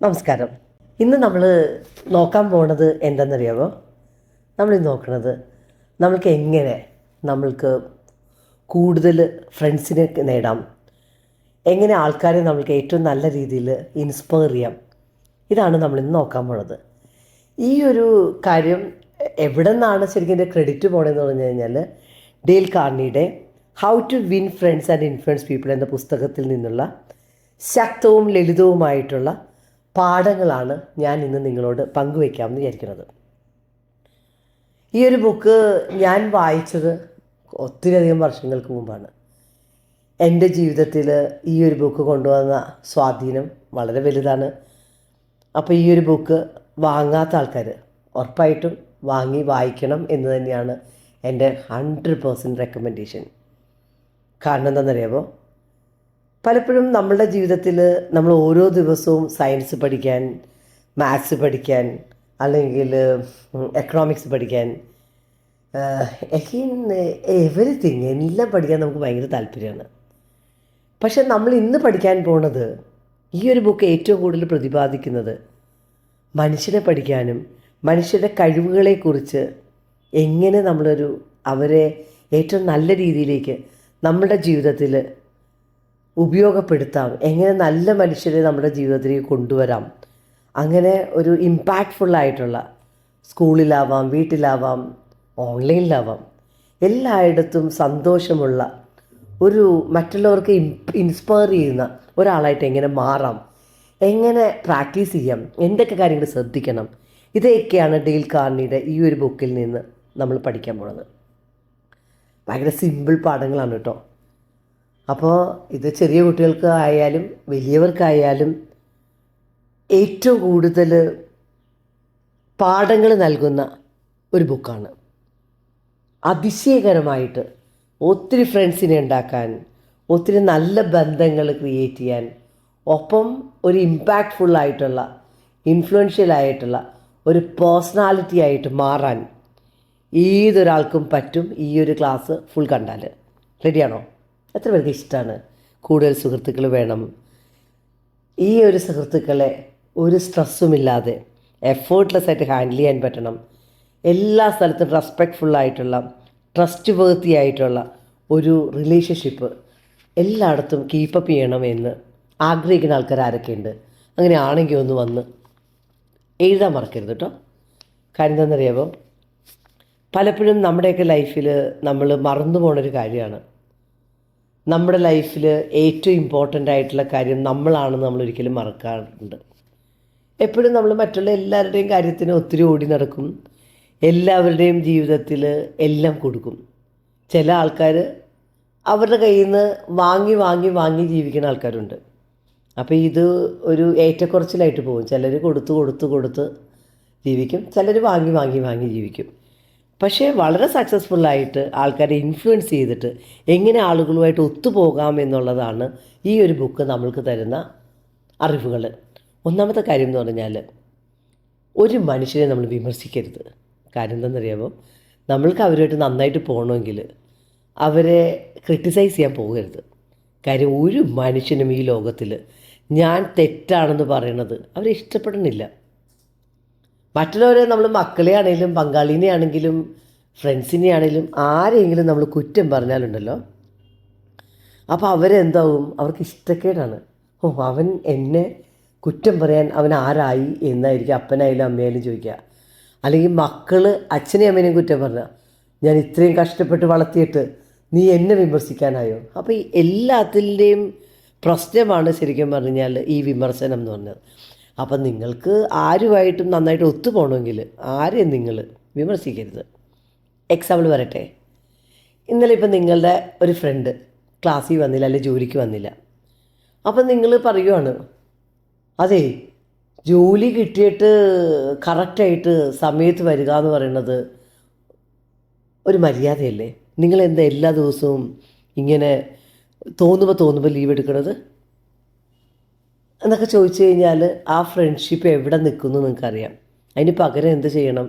നമസ്കാരം. ഇന്ന് നമ്മൾ നോക്കാൻ പോണത് എന്തെന്നറിയാമോ നമ്മൾ ഇന്ന് നോക്കുന്നത് നമ്മൾക്ക് എങ്ങനെ നമ്മൾക്ക് കൂടുതൽ ഫ്രണ്ട്സിനെ നേടാം എങ്ങനെ ആൾക്കാരെ നമ്മൾക്ക് ഏറ്റവും നല്ല രീതിയിൽ ഇൻസ്പയർ ചെയ്യാം ഇതാണ് നമ്മൾ ഇന്ന് നോക്കാൻ പോണത്. ഈ ഒരു കാര്യം എവിടെ നിന്നാണ് ശരിക്കും എന്റെ ക്രെഡിറ്റ് പോണതെന്ന് പറഞ്ഞു കഴിഞ്ഞാൽ Dale കാർണിയുടെ how to win friends and influence people എന്ന പുസ്തകത്തിൽ നിന്നുള്ള ശക്തവും ലളിതവുമായിട്ടുള്ള പാഠങ്ങളാണ് ഞാൻ ഇന്ന് നിങ്ങളോട് പങ്കുവയ്ക്കാമെന്ന് വിചാരിക്കുന്നത്. ഈ ഒരു ബുക്ക് ഞാൻ വായിച്ചത് ഒത്തിരിയധികം വർഷങ്ങൾക്ക് മുമ്പാണ്. എന്റെ ജീവിതത്തിൽ ഈ ഒരു ബുക്ക് കൊണ്ടുവന്ന സ്വാധീനം വളരെ വലുതാണ്. അപ്പോൾ ഈ ഒരു ബുക്ക് വാങ്ങാത്ത ആൾക്കാർ ഉറപ്പായിട്ടും വാങ്ങി വായിക്കണം എന്ന് തന്നെയാണ് എന്റെ ഹൺഡ്രഡ് പേഴ്സന്റ് റെക്കമെൻഡേഷൻ കാരണം എന്താണെന്നറിയാമോ? പലപ്പോഴും നമ്മളുടെ ജീവിതത്തിൽ നമ്മൾ ഓരോ ദിവസവും സയൻസ് പഠിക്കാൻ മാത്സ് പഠിക്കാൻ അല്ലെങ്കിൽ എക്കണോമിക്സ് പഠിക്കാൻ എവറിത്തിങ് എല്ലാം പഠിക്കാൻ നമുക്ക് ഭയങ്കര താല്പര്യമാണ്. പക്ഷെ നമ്മൾ ഇന്ന് പഠിക്കാൻ പോണത് ഈ ഒരു ബുക്ക് ഏറ്റവും കൂടുതൽ പ്രതിപാദിക്കുന്നത് മനുഷ്യനെ പഠിക്കാനും മനുഷ്യരുടെ കഴിവുകളെക്കുറിച്ച് എങ്ങനെ നമ്മളൊരു അവരെ ഏറ്റവും നല്ല രീതിയിലേക്ക് നമ്മുടെ ജീവിതത്തിൽ ഉപയോഗപ്പെടുത്താം. എങ്ങനെ നല്ല മനുഷ്യരെ നമ്മുടെ ജീവിതത്തിലേക്ക് കൊണ്ടുവരാം. അങ്ങനെ ഒരു ഇമ്പാക്റ്റ്ഫുള്ളായിട്ടുള്ള സ്കൂളിലാവാം വീട്ടിലാവാം ഓൺലൈനിലാവാം. എല്ലായിടത്തും സന്തോഷമുള്ള ഒരു മറ്റുള്ളവർക്ക് ഇൻസ്പയർ ചെയ്യുന്ന ഒരാളായിട്ട് എങ്ങനെ മാറാം. എങ്ങനെ പ്രാക്ടീസ് ചെയ്യാം. എന്തൊക്കെ കാര്യങ്ങൾ ശ്രദ്ധിക്കണം. ഇതൊക്കെയാണ് ഡെയിൽ കാർണിയുടെ ഈ ഒരു ബുക്കിൽ നിന്ന് നമ്മൾ പഠിക്കാൻ പോണത്. ഭയങ്കര സിമ്പിൾ പാഠങ്ങളാണ് കേട്ടോ. അപ്പോൾ ഇത് ചെറിയ കുട്ടികൾക്ക് ആയാലും വലിയവർക്കായാലും ഏറ്റവും കൂടുതൽ പാഠങ്ങൾ നൽകുന്ന ഒരു ബുക്കാണ്. അതിശയകരമായിട്ട് ഒത്തിരി ഫ്രണ്ട്സിനെ ഉണ്ടാക്കാൻ ഒത്തിരി നല്ല ബന്ധങ്ങൾ ക്രിയേറ്റ് ചെയ്യാൻ ഒപ്പം ഒരു ഇമ്പാക്റ്റ്ഫുൾ ആയിട്ടുള്ള ഇൻഫ്ലുവൻഷ്യൽ ആയിട്ടുള്ള ഒരു പേഴ്സണാലിറ്റി ആയിട്ട് മാറാൻ ഏതൊരാൾക്കും പറ്റും ഈ ഒരു ക്ലാസ് ഫുൾ കണ്ടാൽ റെഡിയാണോ എത്ര പേർക്ക് ഇഷ്ടമാണ് കൂടുതൽ സുഹൃത്തുക്കൾ വേണം. ഈ ഒരു സുഹൃത്തുക്കളെ ഒരു സ്ട്രെസ്സുമില്ലാതെ എഫേർട്ട്ലെസ് ആയിട്ട് ഹാൻഡിൽ ചെയ്യാൻ പറ്റണം. എല്ലാ സ്ഥലത്തും റെസ്പെക്റ്റ്ഫുൾ ആയിട്ടുള്ള ട്രസ്റ്റ് വേർത്തി ആയിട്ടുള്ള ഒരു റിലേഷൻഷിപ്പ് എല്ലായിടത്തും കീപ്പപ്പ് ചെയ്യണമെന്ന് ആഗ്രഹിക്കുന്ന ആൾക്കാർ ആരൊക്കെയുണ്ട്? അങ്ങനെ ആണെങ്കിൽ ഒന്ന് വന്ന് എഴുതാൻ മറക്കരുത് കേട്ടോ കാര്യം എന്താണെന്നറിയാമോ പലപ്പോഴും നമ്മുടെയൊക്കെ ലൈഫിൽ നമ്മൾ മറന്നു പോണൊരു കാര്യമാണ്. നമ്മുടെ ലൈഫിൽ ഏറ്റവും ഇമ്പോർട്ടന്റ് ആയിട്ടുള്ള കാര്യം നമ്മളാണെന്ന് നമ്മൾ ഒരിക്കലും മറക്കാറുണ്ട്. എപ്പോഴും നമ്മൾ മറ്റുള്ള എല്ലാവരുടെയും കാര്യത്തിന് ഒത്തിരി ഓടി നടക്കും. എല്ലാവരുടെയും ജീവിതത്തിൽ എല്ലാം കൊടുക്കും. ചില ആൾക്കാർ അവരുടെ കയ്യിൽ നിന്ന് വാങ്ങി വാങ്ങി വാങ്ങി ജീവിക്കുന്ന ആൾക്കാരുണ്ട്. അപ്പോൾ ഇത് ഒരു ഏറ്റക്കുറച്ചിലായിട്ട് പോകും. ചിലർ കൊടുത്ത് കൊടുത്ത് കൊടുത്ത് ജീവിക്കും. ചിലർ വാങ്ങി വാങ്ങി വാങ്ങി ജീവിക്കും. പക്ഷേ വളരെ സക്സസ്ഫുൾ ആയിട്ട് ആൾക്കാരെ ഇൻഫ്ലുവൻസ് ചെയ്തിട്ട് എങ്ങനെ ആളുകളുമായിട്ട് ഒത്തുപോകാം എന്നുള്ളതാണ് ഈ ഒരു ബുക്ക് നമ്മൾക്ക് തരുന്ന അറിവുകൾ. ഒന്നാമത്തെ കാര്യം എന്ന് പറഞ്ഞാൽ ഒരു മനുഷ്യനെ നമ്മൾ വിമർശിക്കരുത്. കാര്യം എന്താണെന്നറിയാമോ നമ്മൾക്ക് അവരുമായിട്ട് നന്നായിട്ട് പോകണമെങ്കിൽ അവരെ ക്രിട്ടിസൈസ് ചെയ്യാൻ പോകരുത്. കാര്യം ഒരു മനുഷ്യനും ഈ ലോകത്തിൽ ഞാൻ തെറ്റാണെന്ന് പറയണത് അവരെ ഇഷ്ടപ്പെടുന്നില്ല മറ്റുള്ളവരെ നമ്മൾ മക്കളെ ആണെങ്കിലും പങ്കാളിനെ ആണെങ്കിലും ഫ്രണ്ട്സിനെ ആണെങ്കിലും ആരെങ്കിലും നമ്മൾ കുറ്റം പറഞ്ഞാലുണ്ടല്ലോ. അപ്പോൾ അവരെന്താവും? അവർക്ക് ഇഷ്ടക്കേടാണ്. ഓ അവൻ എന്നെ കുറ്റം പറയാൻ അവൻ ആരായി എന്നായിരിക്കും അപ്പനായാലും അമ്മയായാലും ചോദിക്കുക. അല്ലെങ്കിൽ മക്കൾ അച്ഛനെയും അമ്മേനെയും കുറ്റം പറഞ്ഞാൽ ഞാൻ ഇത്രയും കഷ്ടപ്പെട്ട് വളർത്തിയിട്ട് നീ എന്നെ വിമർശിക്കാനായോ? അപ്പോൾ ഈ എല്ലാത്തിന്റെയും പ്രശ്നമാണ് ശരിക്കും പറഞ്ഞാൽ ഈ വിമർശനം എന്ന് പറഞ്ഞത്. അപ്പം നിങ്ങൾക്ക് ആരുമായിട്ടും നന്നായിട്ട് ഒത്തുപോകണമെങ്കിൽ ആരെയും നിങ്ങൾ വിമർശിക്കരുത്. എക്സാമ്പിൾ വരട്ടെ ഇന്നലെ ഇപ്പം നിങ്ങളുടെ ഒരു ഫ്രണ്ട് ക്ലാസ്സിൽ വന്നില്ല അല്ലെങ്കിൽ ജോലിക്ക് വന്നില്ല. അപ്പം നിങ്ങൾ പറയുവാണ് അതെ ജോലി കിട്ടിയിട്ട് കറക്റ്റായിട്ട് സമയത്ത് വരിക എന്ന് പറയുന്നത് ഒരു മര്യാദയല്ലേ? നിങ്ങളെന്താ എല്ലാ ദിവസവും ഇങ്ങനെ തോന്നുമ്പോൾ തോന്നുമ്പോൾ ലീവ് എടുക്കണത്? എന്നൊക്കെ ചോദിച്ചു കഴിഞ്ഞാൽ ആ ഫ്രണ്ട്ഷിപ്പ് എവിടെ നിൽക്കുന്നു നിങ്ങൾക്കറിയാം. അതിന് പകരം എന്ത് ചെയ്യണം?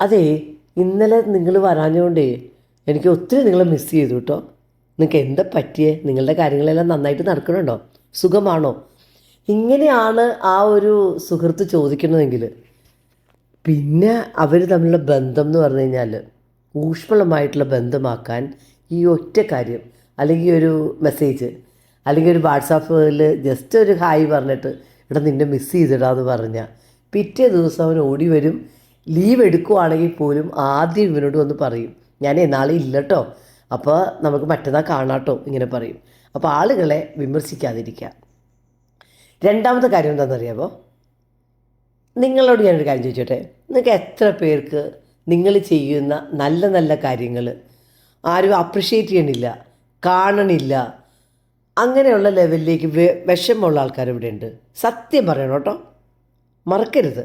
അതെ ഇന്നലെ നിങ്ങൾ വരാഞ്ഞുകൊണ്ടേ എനിക്ക് ഒത്തിരി നിങ്ങളെ മിസ് ചെയ്തു കേട്ടോ നിങ്ങൾക്ക് എന്താ പറ്റിയേ? നിങ്ങളുടെ കാര്യങ്ങളെല്ലാം നന്നായിട്ട് നടക്കണുണ്ടോ സുഖമാണോ? ഇങ്ങനെയാണ് ആ ഒരു സുഹൃത്ത് ചോദിക്കുന്നതെങ്കിൽ പിന്നെ അവർ തമ്മിലുള്ള ബന്ധം എന്ന് പറഞ്ഞു കഴിഞ്ഞാൽ ഊഷ്മളമായിട്ടുള്ള ബന്ധമാക്കാൻ ഈ ഒറ്റ കാര്യം അല്ലെങ്കിൽ ഒരു മെസ്സേജ് അല്ലെങ്കിൽ ഒരു വാട്സാപ്പിൽ ജസ്റ്റ് ഒരു ഹായ് പറഞ്ഞിട്ട് ഇവിടെ നിന്നെ മിസ് ചെയ്തിടാന്ന് പറഞ്ഞാൽ പിറ്റേ ദിവസം അവൻ ഓടി വരും. ലീവ് എടുക്കുവാണെങ്കിൽ പോലും ആദ്യം ഇവനോട് വന്ന് പറയും ഞാൻ നാളെ ഇല്ലട്ടോ അപ്പോൾ നമുക്ക് മറ്റന്നാൾ കാണാട്ടോ ഇങ്ങനെ പറയും. അപ്പോൾ ആളുകളെ വിമർശിക്കാതിരിക്കുക രണ്ടാമത്തെ കാര്യം എന്താണെന്നറിയാമോ നിങ്ങളോട് ഞാനൊരു കാര്യം ചോദിച്ചോട്ടെ? നിങ്ങൾക്ക് എത്ര പേർക്ക് നിങ്ങൾ ചെയ്യുന്ന നല്ല നല്ല കാര്യങ്ങൾ ആരും അപ്രിഷ്യേറ്റ് ചെയ്യണില്ല കാണണില്ല അങ്ങനെയുള്ള ലെവലിലേക്ക് വിഷമമുള്ള ആൾക്കാർ ഇവിടെ ഉണ്ട് സത്യം പറയണം കേട്ടോ. മറക്കരുത്.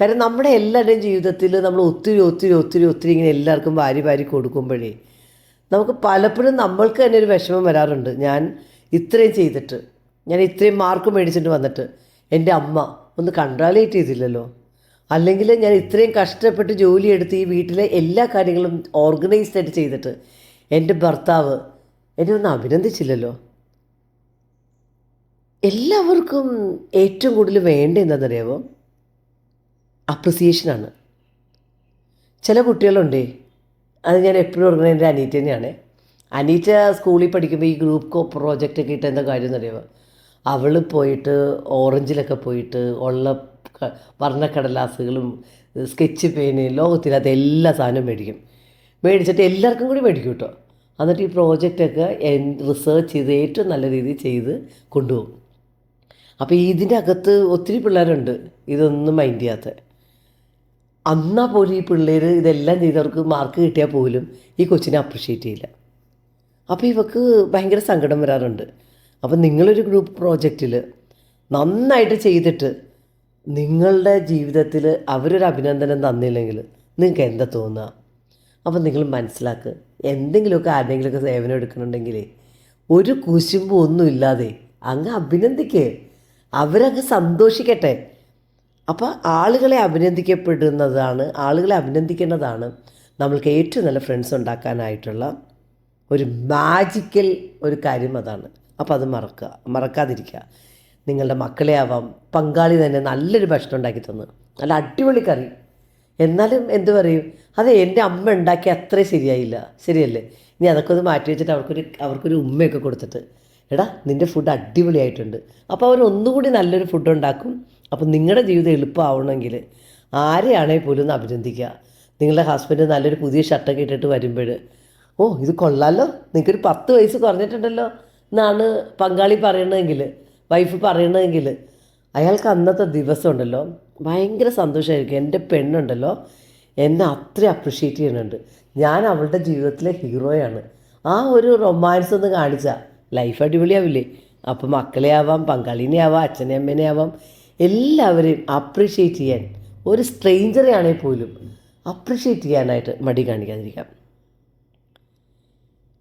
കാരണം നമ്മുടെ എല്ലാവരുടെയും ജീവിതത്തിൽ നമ്മൾ ഒത്തിരി ഒത്തിരി ഒത്തിരി ഒത്തിരി ഇങ്ങനെ എല്ലാവർക്കും വാരി വാരി കൊടുക്കുമ്പോഴേ നമുക്ക് പലപ്പോഴും നമ്മൾക്ക് തന്നെ ഒരു വിഷമം വരാറുണ്ട്. ഞാൻ ഇത്രയും ചെയ്തിട്ട് ഞാൻ ഇത്രയും മാർക്ക് മേടിച്ചിട്ട് വന്നിട്ട് എന്റെ അമ്മ ഒന്ന് കൺട്രാലേറ്റ് ചെയ്തില്ലല്ലോ. അല്ലെങ്കിൽ ഞാൻ ഇത്രയും കഷ്ടപ്പെട്ട് ജോലിയെടുത്ത് ഈ വീട്ടിലെ എല്ലാ കാര്യങ്ങളും ഓർഗനൈസ്ഡ് ആയിട്ട് ചെയ്തിട്ട് എന്റെ ഭർത്താവ് എന്നെ ഒന്ന് അഭിനന്ദിച്ചില്ലല്ലോ. എല്ലാവർക്കും ഏറ്റവും കൂടുതൽ വേണ്ട എന്താണെന്നറിയാമോ അപ്രിസിയേഷനാണ് ചില കുട്ടികളുണ്ടേ അത് ഞാൻ എപ്പോഴും ഓർക്കുന്നത് എന്റെ അനീറ്റ തന്നെയാണ്. അനീറ്റ സ്കൂളിൽ പഠിക്കുമ്പോൾ ഈ ഗ്രൂപ്പ് കോ പ്രോജക്റ്റ് ഒക്കെ ഇട്ട് എന്താ കാര്യം എന്നറിയാമോ അവൾ പോയിട്ട് ഓറഞ്ചിലൊക്കെ പോയിട്ട് ഉള്ള വർണക്കടലാസുകളും സ്കെച്ച് പേന് ലോകത്തില്ലാത്ത എല്ലാ സാധനവും മേടിക്കും. മേടിച്ചിട്ട് എല്ലാവർക്കും കൂടി മേടിക്കും കേട്ടോ. എന്നിട്ട് ഈ പ്രോജക്റ്റൊക്കെ റിസർച്ച് ചെയ്ത് ഏറ്റവും നല്ല രീതിയിൽ ചെയ്ത് കൊണ്ടുപോകും. അപ്പോൾ ഇതിന്റെ അകത്ത് ഒത്തിരി പിള്ളേരുണ്ട്. ഇതൊന്നും മൈൻഡ് ചെയ്യാത്ത. അന്നാ പോലും ഈ പിള്ളേർ ഇതെല്ലാം ചെയ്തവർക്ക് മാർക്ക് കിട്ടിയാൽ പോലും ഈ കൊച്ചിനെ അപ്രിഷ്യേറ്റ് ചെയ്യില്ല. അപ്പോൾ ഇവക്ക് ഭയങ്കര സങ്കടം വരാറുണ്ട്. അപ്പം നിങ്ങളൊരു ഗ്രൂപ്പ് പ്രോജക്റ്റിൽ നന്നായിട്ട് ചെയ്തിട്ട് നിങ്ങളുടെ ജീവിതത്തിൽ അവരൊരു അഭിനന്ദനം തന്നില്ലെങ്കിൽ നിങ്ങൾക്ക് എന്താ തോന്നുക? അപ്പം നിങ്ങൾ മനസ്സിലാക്കുക എന്തെങ്കിലുമൊക്കെ ആരുടെങ്കിലുമൊക്കെ സേവനം എടുക്കണമെങ്കിൽ ഒരു കുശുമ്പും ഒന്നുമില്ലാതെ അങ്ങ് അഭിനന്ദിക്ക്. അവരങ്ങ് സന്തോഷിക്കട്ടെ. അപ്പോൾ ആളുകളെ അഭിനന്ദിക്കപ്പെടുന്നതാണ് ആളുകളെ അഭിനന്ദിക്കേണ്ടതാണ് നമ്മൾക്ക് ഏറ്റവും നല്ല ഫ്രണ്ട്സ് ഉണ്ടാക്കാനായിട്ടുള്ള ഒരു മാജിക്കൽ ഒരു കാര്യം അതാണ്. അപ്പോൾ അത് മറക്കുക മറക്കാതിരിക്കുക. നിങ്ങളുടെ മക്കളെ ആവാം പങ്കാളി തന്നെ നല്ലൊരു ഭക്ഷണം ഉണ്ടാക്കി തന്നു നല്ല അടിപൊളി കറി. എന്നാലും എന്ത് പറയും? അതെ എന്റെ അമ്മ ഉണ്ടാക്കി അത്രയും ശരിയായില്ല ശരിയല്ലേ? ഇനി അതൊക്കെ ഒന്ന് മാറ്റി വെച്ചിട്ട് അവർക്കൊരു അവർക്കൊരു ഉമ്മയൊക്കെ കൊടുത്തിട്ട് എടാ നിന്റെ ഫുഡ് അടിപൊളിയായിട്ടുണ്ട്. അപ്പോൾ അവർ ഒന്നുകൂടി നല്ലൊരു ഫുഡ് ഉണ്ടാക്കും. അപ്പം നിങ്ങളുടെ ജീവിതം എളുപ്പമാവണമെങ്കിൽ ആരെയാണെങ്കിൽ പോലും ഒന്ന് അഭിനന്ദിക്കുക. നിങ്ങളുടെ ഹസ്ബൻഡ് നല്ലൊരു പുതിയ ഷർട്ടൊക്കെ ഇട്ടിട്ട് വരുമ്പോൾ ഓ ഇത് കൊള്ളാമല്ലോ നിങ്ങൾക്കൊരു പത്ത് വയസ്സ് കുറഞ്ഞിട്ടുണ്ടല്ലോ എന്നാണ് പങ്കാളി പറയണതെങ്കിൽ വൈഫ് പറയണതെങ്കിൽ അയാൾക്ക് അന്നത്തെ ദിവസം ഉണ്ടല്ലോ ഭയങ്കര സന്തോഷമായിരിക്കും എന്റെ പെണ്ണുണ്ടല്ലോ. എന്നെ അത്ര അപ്രിഷ്യേറ്റ് ചെയ്യുന്നുണ്ട്. ഞാൻ അവളുടെ ജീവിതത്തിലെ ഹീറോയാണ് ആ ഒരു റൊമാൻസ് ഒന്ന് കാണിച്ചാൽ ലൈഫ് അടിപൊളിയാവില്ലേ? അപ്പോൾ മക്കളെ ആവാം പങ്കാളിനെ ആവാം അച്ഛനെ അമ്മേനെ ആവാം എല്ലാവരെയും അപ്രീഷിയേറ്റ് ചെയ്യാൻ ഒരു സ്ട്രെയിഞ്ചറെ ആണെങ്കിൽ പോലും അപ്രിഷ്യേറ്റ് ചെയ്യാനായിട്ട് മടി കാണിക്കാതിരിക്കാം.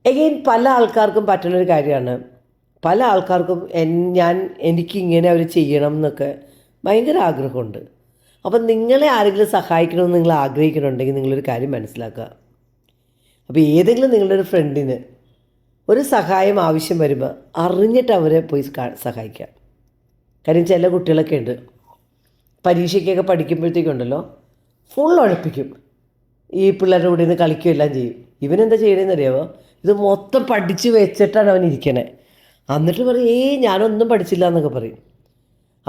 എഗെയിൻ പല ആൾക്കാർക്കും പറ്റുന്നൊരു കാര്യമാണ്. പല ആൾക്കാർക്കും ഞാൻ എനിക്കിങ്ങനെ അവർ ചെയ്യണം എന്നൊക്കെ ഭയങ്കര ആഗ്രഹമുണ്ട്. അപ്പം നിങ്ങളെ ആരെങ്കിലും സഹായിക്കണമെന്ന് നിങ്ങൾ ആഗ്രഹിക്കണമെന്നുണ്ടെങ്കിൽ നിങ്ങളൊരു കാര്യം മനസ്സിലാക്കുക. അപ്പോൾ ഏതെങ്കിലും നിങ്ങളുടെ ഒരു ഫ്രണ്ടിന് ഒരു സഹായം ആവശ്യം വരുമ്പോൾ അറിഞ്ഞിട്ട് അവരെ പോയി സഹായിക്കാം കാര്യം ചില കുട്ടികളൊക്കെ ഉണ്ട്. പരീക്ഷയ്ക്കൊക്കെ പഠിക്കുമ്പോഴത്തേക്കുണ്ടല്ലോ ഫുൾ ഉഴപ്പിക്കും ഈ പിള്ളേരുടെ കൂടെ നിന്ന് കളിക്കുകയും എല്ലാം ചെയ്യും. ഇവനെന്താ ചെയ്യണമെന്ന് അറിയാമോ ഇത് മൊത്തം പഠിച്ച് വെച്ചിട്ടാണ് അവൻ ഇരിക്കണേ. എന്നിട്ട് പറയും ഏയ് ഞാനൊന്നും പഠിച്ചില്ല എന്നൊക്കെ പറയും.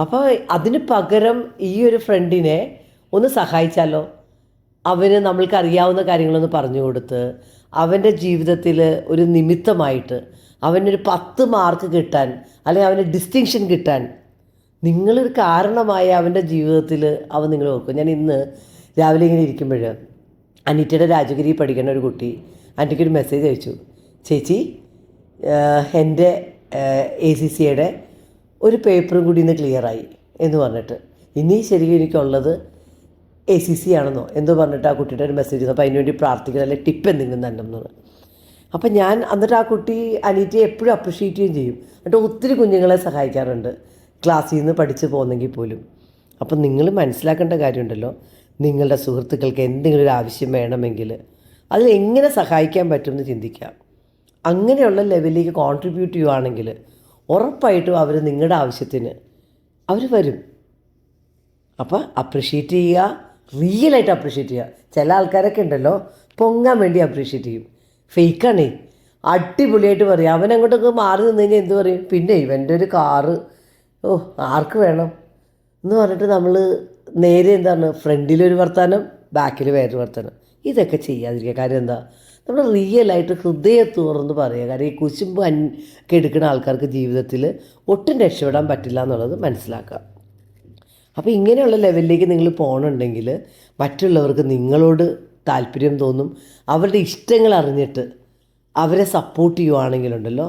അപ്പോൾ അതിന് പകരം ഈ ഒരു ഫ്രണ്ടിനെ ഒന്ന് സഹായിച്ചാലോ? അവന് നമ്മൾക്ക് അറിയാവുന്ന കാര്യങ്ങളൊന്ന് പറഞ്ഞു കൊടുത്ത് അവന്റെ ജീവിതത്തിൽ ഒരു നിമിത്തമായിട്ട് അവനൊരു പത്ത് മാർക്ക് കിട്ടാൻ അല്ലെങ്കിൽ അവന് ഡിസ്റ്റിങ്ഷൻ കിട്ടാൻ നിങ്ങളൊരു കാരണമായ അവന്റെ ജീവിതത്തിൽ അവൻ നിങ്ങൾ ഓർക്കും. ഞാൻ ഇന്ന് രാവിലെ ഇങ്ങനെ ഇരിക്കുമ്പോൾ അനിറ്റയുടെ രാജഗിരി പഠിക്കുന്ന ഒരു കുട്ടി ആന്റിക്കൊരു മെസ്സേജ് അയച്ചു. ചേച്ചി എന്റെ എ സി സിയുടെ ഒരു പേപ്പറും കൂടി ഇന്ന് ക്ലിയറായി എന്ന് പറഞ്ഞിട്ട്. ഇനി ശരിക്കും എനിക്കുള്ളത് എ സി സി ആണെന്നോ എന്തോ പറഞ്ഞിട്ട് ആ കുട്ടിയുടെ ഒരു മെസ്സേജ് അപ്പോൾ അതിന് വേണ്ടി പ്രാർത്ഥിക്കണം അല്ലെങ്കിൽ ടിപ്പ് എന്തെങ്കിലും തന്നെ എന്ന് അപ്പം ഞാൻ എന്നിട്ട് ആ കുട്ടി അനീറ്റയെ എപ്പോഴും അപ്രിഷ്യേറ്റ് ചെയ്യുകയും ചെയ്യും. എന്നിട്ട് ഒത്തിരി കുഞ്ഞുങ്ങളെ സഹായിക്കാറുണ്ട്. ക്ലാസ്സിൽ നിന്ന് പഠിച്ച് പോകുന്നെങ്കിൽ പോലും. അപ്പം നിങ്ങൾ മനസ്സിലാക്കേണ്ട കാര്യമുണ്ടല്ലോ. നിങ്ങളുടെ സുഹൃത്തുക്കൾക്ക് എന്തെങ്കിലും ഒരു ആവശ്യം വേണമെങ്കിൽ അതിൽ എങ്ങനെ സഹായിക്കാൻ പറ്റുമെന്ന് ചിന്തിക്കാം. അങ്ങനെയുള്ള ലെവലിലേക്ക് കോൺട്രിബ്യൂട്ട് ചെയ്യുവാണെങ്കിൽ ഉറപ്പായിട്ടും അവർ നിങ്ങളുടെ ആവശ്യത്തിന് അവർ വരും. അപ്പോൾ അപ്രിഷ്യേറ്റ് ചെയ്യുക. റിയലായിട്ട് അപ്രീഷിയേറ്റ് ചെയ്യുക ചില ആൾക്കാരൊക്കെ ഉണ്ടല്ലോ പൊങ്ങാൻ വേണ്ടി അപ്രീഷിയേറ്റ് ചെയ്യും. ഫേക്കാണേ അടിപൊളിയായിട്ട് പറയും. അവൻ അങ്ങോട്ടൊക്കെ മാറി നിന്ന് കഴിഞ്ഞാൽ എന്ത് പറയും? പിന്നെ ഇവന്റെ ഒരു കാറ് ഓ ആർക്ക് വേണം? എന്ന് പറഞ്ഞിട്ട് നമ്മൾ നേരെ എന്താണ് ഫ്രണ്ടിലൊരു വർത്തമാനം ബാക്കിൽ വേറൊരു വർത്തമാനം ഇതൊക്കെ ചെയ്യാതിരിക്കുക. കാര്യം എന്താ? നമ്മൾ റിയലായിട്ട് ഹൃദയം പറയുക. കാര്യം ഈ കുശുമ്പ് അൻ ഒക്കെ എടുക്കുന്ന ആൾക്കാർക്ക് ജീവിതത്തിൽ ഒട്ടും രക്ഷപ്പെടാൻ പറ്റില്ല എന്നുള്ളത് മനസ്സിലാക്കുക. അപ്പോൾ ഇങ്ങനെയുള്ള ലെവലിലേക്ക് നിങ്ങൾ പോകണമെന്നുണ്ടെങ്കിൽ മറ്റുള്ളവർക്ക് നിങ്ങളോട് താല്പര്യം തോന്നും. അവരുടെ ഇഷ്ടങ്ങൾ അറിഞ്ഞിട്ട് അവരെ സപ്പോർട്ട് ചെയ്യുവാണെങ്കിലുണ്ടല്ലോ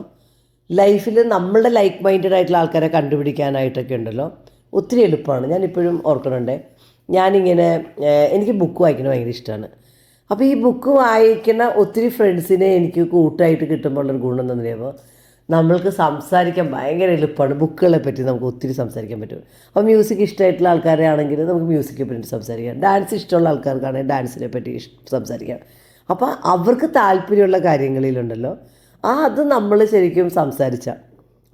ലൈഫിൽ നമ്മളുടെ ലൈക്ക് മൈൻഡഡ് ആയിട്ടുള്ള ആൾക്കാരെ കണ്ടുപിടിക്കാനായിട്ടൊക്കെ ഉണ്ടല്ലോ. ഒത്തിരി എളുപ്പമാണ്. ഞാനിപ്പോഴും ഓർക്കുന്നുണ്ട്. ഞാനിങ്ങനെ എനിക്ക് ബുക്ക് വായിക്കുന്നത് ഭയങ്കര ഇഷ്ടമാണ് അപ്പോൾ ഈ ബുക്ക് വായിക്കുന്ന ഒത്തിരി ഫ്രണ്ട്സിനെ എനിക്ക് കൂട്ടായിട്ട് കിട്ടുമ്പോൾ ഉള്ളൊരു ഗുണം എന്താണെന്ന് പറയുമ്പോൾ നമ്മൾക്ക് സംസാരിക്കാൻ ഭയങ്കര എളുപ്പമാണ്. ബുക്കുകളെ പറ്റി നമുക്ക് ഒത്തിരി സംസാരിക്കാൻ പറ്റും. അപ്പോൾ മ്യൂസിക് ഇഷ്ടമായിട്ടുള്ള ആൾക്കാരെ ആണെങ്കിൽ നമുക്ക് മ്യൂസിക്കെ പറ്റി സംസാരിക്കാം. ഡാൻസ് ഇഷ്ടമുള്ള ആൾക്കാർക്കാണെങ്കിൽ ഡാൻസിനെ പറ്റി സംസാരിക്കാം. അപ്പോൾ അവർക്ക് താല്പര്യമുള്ള കാര്യങ്ങളിലുണ്ടല്ലോ. ആ അത് നമ്മൾ ശരിക്കും സംസാരിച്ച.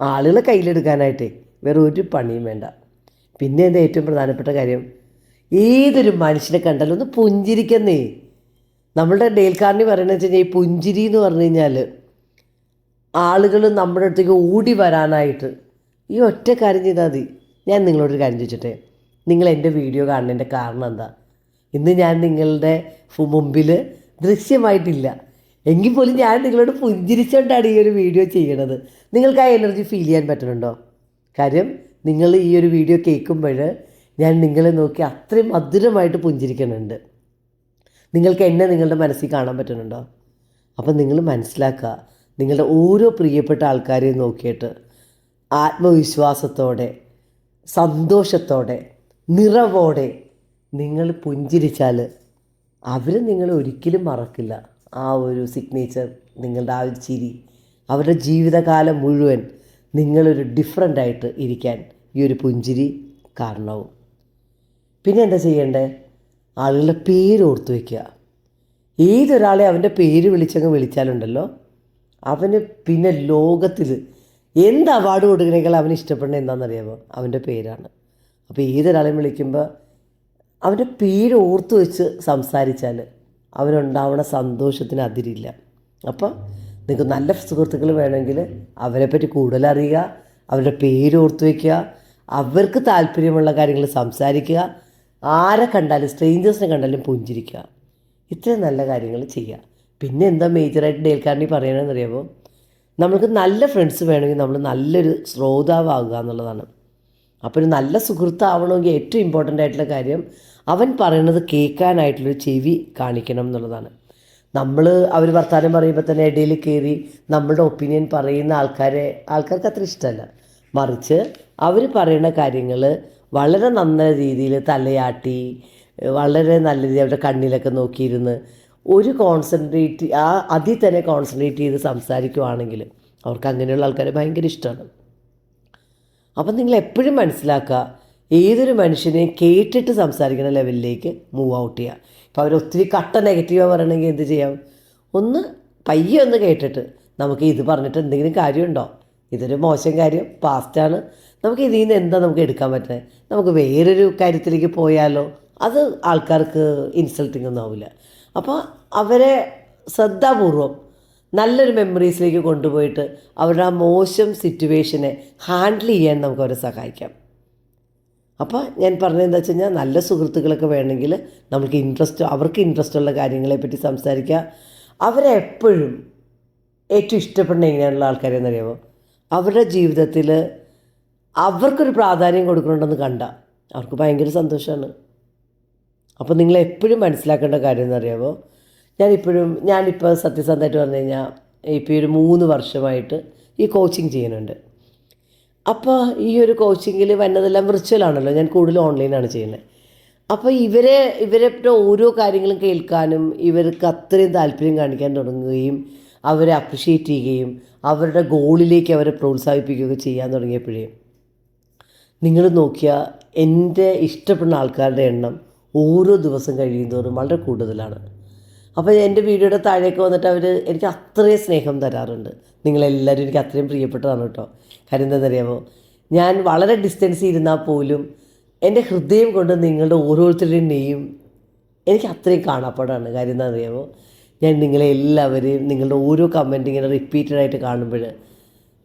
ആളുകളെ കയ്യിലെടുക്കാനായിട്ടേ വേറെ ഒരു പണിയും വേണ്ട. പിന്നെ എന്റെ ഏറ്റവും പ്രധാനപ്പെട്ട കാര്യം? ഏതൊരു മനുഷ്യനെ കണ്ടാലും ഒന്ന് പുഞ്ചിരിക്കുന്നേ. നമ്മളുടെ ഡേൽക്കാരനി പറയുന്നത് വെച്ച് കഴിഞ്ഞാൽ ഈ പുഞ്ചിരി എന്ന് പറഞ്ഞു കഴിഞ്ഞാൽ ആളുകൾ നമ്മുടെ അടുത്തേക്ക് ഓടി വരാനായിട്ട് ഈ ഒറ്റ കാര്യം ചെയ്താൽ മതി. ഞാൻ നിങ്ങളോടൊരു കാര്യം ചോദിച്ചിട്ടെ? നിങ്ങൾ എന്റെ വീഡിയോ കാണുന്നതിന്റെ കാരണം എന്താ? ഇന്ന് ഞാൻ നിങ്ങളുടെ മുമ്പിൽ ദൃശ്യമായിട്ടില്ല. എങ്കിൽ പോലും ഞാൻ നിങ്ങളോട് പുഞ്ചിരിച്ചുകൊണ്ടാണ് ഈ ഒരു വീഡിയോ ചെയ്യണത്. നിങ്ങൾക്ക് ആ എനർജി ഫീൽ ചെയ്യാൻ പറ്റുന്നുണ്ടോ? കാര്യം നിങ്ങൾ ഈ ഒരു വീഡിയോ കേൾക്കുമ്പോൾ ഞാൻ നിങ്ങളെ നോക്കി അത്രയും മധുരമായിട്ട് പുഞ്ചിരിക്കുന്നുണ്ട്. നിങ്ങൾക്ക് എന്നെ നിങ്ങളുടെ മനസ്സിൽ കാണാൻ പറ്റുന്നുണ്ടോ? അപ്പം നിങ്ങൾ മനസ്സിലാക്കുക നിങ്ങളുടെ ഓരോ പ്രിയപ്പെട്ട ആൾക്കാരെയും നോക്കിയിട്ട് ആത്മവിശ്വാസത്തോടെ സന്തോഷത്തോടെ നിറവോടെ നിങ്ങൾ പുഞ്ചിരിച്ചാൽ അവർ നിങ്ങളെ ഒരിക്കലും മറക്കില്ല. ആ ഒരു സിഗ്നേച്ചർ നിങ്ങളുടെ ആ ഒരു ചിരി അവരുടെ ജീവിതകാലം മുഴുവൻ നിങ്ങളൊരു ഡിഫറെന്റായിട്ട് ഇരിക്കാൻ ഈ ഒരു പുഞ്ചിരി കാരണവും പിന്നെ എന്താ ചെയ്യേണ്ടേ? ആളുകളുടെ പേര് ഓർത്തു വയ്ക്കുക ഏതൊരാളെ അവന്റെ പേര് വിളിച്ചങ്ങ് വിളിച്ചാലുണ്ടല്ലോ അവന് പിന്നെ ലോകത്തിൽ എന്ത് അവാർഡ് കൊടുക്കണമെങ്കിൽ അവന് ഇഷ്ടപ്പെടുന്നത് എന്താണെന്നറിയാമോ അവന്റെ പേരാണ്. അപ്പോൾ ഏതൊരാളെയും വിളിക്കുമ്പോൾ അവന്റെ പേര് ഓർത്ത് വെച്ച് സംസാരിച്ചാൽ അവനുണ്ടാവുന്ന സന്തോഷത്തിന് അതിരില്ല. അപ്പോൾ നിങ്ങൾക്ക് നല്ല സുഹൃത്തുക്കൾ വേണമെങ്കിൽ അവരെപ്പറ്റി കൂടുതൽ അറിയുക അവരുടെ പേര് ഓർത്ത് വയ്ക്കുക അവർക്ക് താല്പര്യമുള്ള കാര്യങ്ങൾ സംസാരിക്കുക ആരെ കണ്ടാലും സ്ട്രേഞ്ചേഴ്സിനെ കണ്ടാലും പുഞ്ചിരിക്കുക. ഇത്രയും നല്ല കാര്യങ്ങൾ ചെയ്യുക. പിന്നെ എന്താ മേജറായിട്ട് ഡേൽക്കാരനി പറയണമെന്ന് അറിയാമോ നമ്മൾക്ക് നല്ല ഫ്രണ്ട്സ് വേണമെങ്കിൽ നമ്മൾ നല്ലൊരു ശ്രോതാവാകുക എന്നുള്ളതാണ്. അപ്പോൾ ഒരു നല്ല സുഹൃത്താവണമെങ്കിൽ ഏറ്റവും ഇമ്പോർട്ടന്റ് ആയിട്ടുള്ള കാര്യം അവൻ പറയണത് കേൾക്കാനായിട്ടുള്ളൊരു ചെവി കാണിക്കണം എന്നുള്ളതാണ്. നമ്മൾ അവർ വർത്തമാനം പറയുമ്പോൾ തന്നെ ഇടയിൽ കയറി നമ്മളുടെ ഒപ്പീനിയൻ പറയുന്ന ആൾക്കാരെ ആൾക്കാർക്ക് അത്ര ഇഷ്ടമല്ല. മറിച്ച് അവർ പറയുന്ന കാര്യങ്ങൾ വളരെ നല്ല രീതിയിൽ തലയാട്ടി വളരെ നല്ല രീതിയിൽ അവരുടെ കണ്ണിലൊക്കെ നോക്കിയിരുന്ന് ഒരു കോൺസെൻട്രേറ്റ് ആ അതിൽ തന്നെ കോൺസെൻട്രേറ്റ് ചെയ്ത് സംസാരിക്കുവാണെങ്കിൽ അവർക്ക് അങ്ങനെയുള്ള ആൾക്കാരെ ഭയങ്കര ഇഷ്ടമാണ്. അപ്പം നിങ്ങൾ എപ്പോഴും മനസ്സിലാക്കുക ഏതൊരു മനുഷ്യനെയും കേട്ടിട്ട് സംസാരിക്കുന്ന ലെവലിലേക്ക് മൂവ് ഔട്ട് ചെയ്യുക. ഇപ്പോൾ അവർ ഒത്തിരി കട്ട നെഗറ്റീവാണ് പറയണമെങ്കിൽ എന്ത് ചെയ്യാം? ഒന്ന് പയ്യെ ഒന്ന് കേട്ടിട്ട് നമുക്ക് ഇത് പറഞ്ഞിട്ട് എന്തെങ്കിലും കാര്യമുണ്ടോ? ഇതൊരു മോശം കാര്യം പാസ്റ്റാണ് നമുക്ക് ഇതിൽ നിന്ന് എന്താ നമുക്ക് എടുക്കാൻ പറ്റുന്നത്? നമുക്ക് വേറൊരു കാര്യത്തിലേക്ക് പോയാലോ? അത് ആൾക്കാർക്ക് ഇൻസൾട്ടിങ് ഒന്നും ആവില്ല. അപ്പോൾ അവരെ ശ്രദ്ധാപൂർവം നല്ലൊരു മെമ്മറീസിലേക്ക് കൊണ്ടുപോയിട്ട് അവരുടെ ആ മോശം സിറ്റുവേഷനെ ഹാൻഡിൽ ചെയ്യാൻ നമുക്ക് അവരെ സഹായിക്കാം. അപ്പോൾ ഞാൻ പറഞ്ഞത് എന്താ വെച്ച് കഴിഞ്ഞാൽ നല്ല സുഹൃത്തുക്കളൊക്കെ വേണമെങ്കിൽ നമുക്ക് ഇൻട്രസ്റ്റ് അവർക്ക് ഇൻട്രസ്റ്റ് ഉള്ള കാര്യങ്ങളെപ്പറ്റി സംസാരിക്കുക അവരെ എപ്പോഴും ഏറ്റവും ഇഷ്ടപ്പെടുന്ന എങ്ങനെയുള്ള ആൾക്കാരെന്ന് അറിയാമോ അവരുടെ ജീവിതത്തിൽ അവർക്കൊരു പ്രാധാന്യം കൊടുക്കുന്നുണ്ടെന്ന് കണ്ട അവർക്ക് ഭയങ്കര സന്തോഷമാണ് അപ്പോൾ നിങ്ങൾ എപ്പോഴും മനസ്സിലാക്കേണ്ട കാര്യം എന്ന് എന്നറിയാമോ ഞാനിപ്പോഴും ഞാനിപ്പോൾ സത്യസന്ധമായിട്ട് പറഞ്ഞു കഴിഞ്ഞാൽ ഇപ്പോൾ ഒരു മൂന്ന് വർഷമായിട്ട് ഈ കോച്ചിങ് ചെയ്യുന്നുണ്ട്. അപ്പോൾ ഈ ഒരു കോച്ചിങ്ങിൽ വന്നതെല്ലാം വിർച്വൽ ആണല്ലോ ഞാൻ കൂടുതൽ ഓൺലൈനാണ് ചെയ്യുന്നത്. അപ്പോൾ ഇവരെ ഇവരുടെ ഓരോ കാര്യങ്ങളും കേൾക്കാനും ഇവർക്ക് അത്രയും താല്പര്യം കാണിക്കാൻ തുടങ്ങുകയും അവരെ അപ്രിഷ്യേറ്റ് ചെയ്യുകയും അവരുടെ ഗോളിലേക്ക് അവരെ പ്രോത്സാഹിപ്പിക്കുകയൊക്കെ ചെയ്യാൻ തുടങ്ങിയപ്പോഴേ നിങ്ങൾ നോക്കിയാൽ എന്റെ ഇഷ്ടപ്പെടുന്ന ആൾക്കാരുടെ എണ്ണം ഓരോ ദിവസം കഴിയുന്നതോറും വളരെ കൂടുതലാണ്. അപ്പോൾ എന്റെ വീഡിയോയുടെ താഴേക്ക് വന്നിട്ട് അവർ എനിക്ക് അത്രയും സ്നേഹം തരാറുണ്ട്. നിങ്ങളെല്ലാവരും എനിക്ക് അത്രയും പ്രിയപ്പെട്ടതാണ് കേട്ടോ. കാര്യം എന്താണെന്നറിയാമോ? ഞാൻ വളരെ ഡിസ്റ്റൻസ് ഇരുന്നാൽ പോലും എന്റെ ഹൃദയം കൊണ്ട് നിങ്ങളുടെ ഓരോരുത്തരുടെയും നെയ്യും എനിക്ക് അത്രയും കാണാപ്പാടാണ്. കാര്യം എന്താണെന്നറിയാമോ? ഞാൻ നിങ്ങളെ എല്ലാവരെയും നിങ്ങളുടെ ഓരോ കമന്റ് ഇങ്ങനെ റിപ്പീറ്റഡ് ആയിട്ട് കാണുമ്പോൾ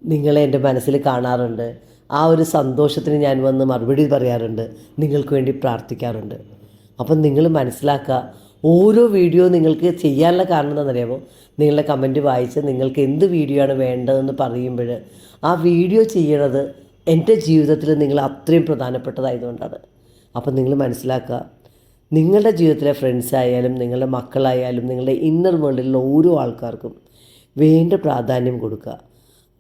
നിങ്ങളെ എന്റെ മനസ്സിൽ കാണാറുണ്ട്. ആ ഒരു സന്തോഷത്തിന് ഞാൻ വന്ന് മറുപടി പറയാറുണ്ട്. നിങ്ങൾക്ക് വേണ്ടി പ്രാർത്ഥിക്കാറുണ്ട്. അപ്പം നിങ്ങൾ മനസ്സിലാക്കുക ഓരോ വീഡിയോ നിങ്ങൾക്ക് ചെയ്യാനുള്ള കാരണം എന്താണെന്നറിയാമോ? നിങ്ങളുടെ കമന്റ് വായിച്ച് നിങ്ങൾക്ക് എന്ത് വീഡിയോ ആണ് വേണ്ടതെന്ന് പറയുമ്പോൾ ആ വീഡിയോ ചെയ്യണത് എന്റെ ജീവിതത്തിൽ നിങ്ങൾ അത്രയും പ്രധാനപ്പെട്ടതായതുകൊണ്ടാണ്. അപ്പം നിങ്ങൾ മനസ്സിലാക്കുക നിങ്ങളുടെ ജീവിതത്തിലെ ഫ്രണ്ട്സ് ആയാലും നിങ്ങളുടെ മക്കളായാലും നിങ്ങളുടെ ഇന്നർ വേൾഡിലുള്ള ഓരോ ആൾക്കാർക്കും വേണ്ട പ്രാധാന്യം കൊടുക്കുക.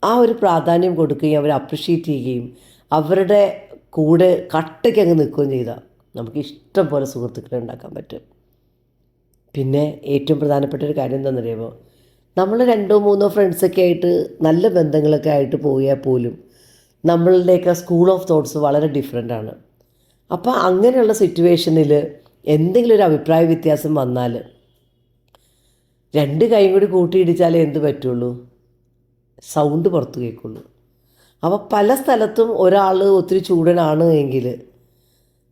ആ ഒരു പ്രാധാന്യം കൊടുക്കുകയും അവരെ അപ്രിഷ്യേറ്റ് ചെയ്യുകയും അവരുടെ കൂടെ കട്ടയ്ക്ക് അങ്ങ് നിൽക്കുകയും ചെയ്താൽ നമുക്ക് ഇഷ്ടം പോലെ സുഹൃത്തുക്കളെ ഉണ്ടാക്കാൻ പറ്റും. പിന്നെ ഏറ്റവും പ്രധാനപ്പെട്ട ഒരു കാര്യം എന്താണെന്നറിയാമോ? നമ്മൾ രണ്ടോ മൂന്നോ ഫ്രണ്ട്സൊക്കെ ആയിട്ട് നല്ല ബന്ധങ്ങളൊക്കെ ആയിട്ട് പോയാൽ പോലും നമ്മളുടെയൊക്കെ സ്കൂൾ ഓഫ് തോട്ട്സ് വളരെ ഡിഫറെന്റ് ആണ്. അപ്പോൾ അങ്ങനെയുള്ള സിറ്റുവേഷനിൽ എന്തെങ്കിലും ഒരു അഭിപ്രായ വ്യത്യാസം വന്നാൽ രണ്ട് കൈയും കൂടി കൂട്ടിയിടിച്ചാലേ എന്ത് പറ്റുള്ളൂ? സൗണ്ട് പുറത്ത് കേൾക്കുള്ളൂ. അപ്പോൾ പല സ്ഥലത്തും ഒരാൾ ഒത്തിരി ചൂടനാണ് എങ്കിൽ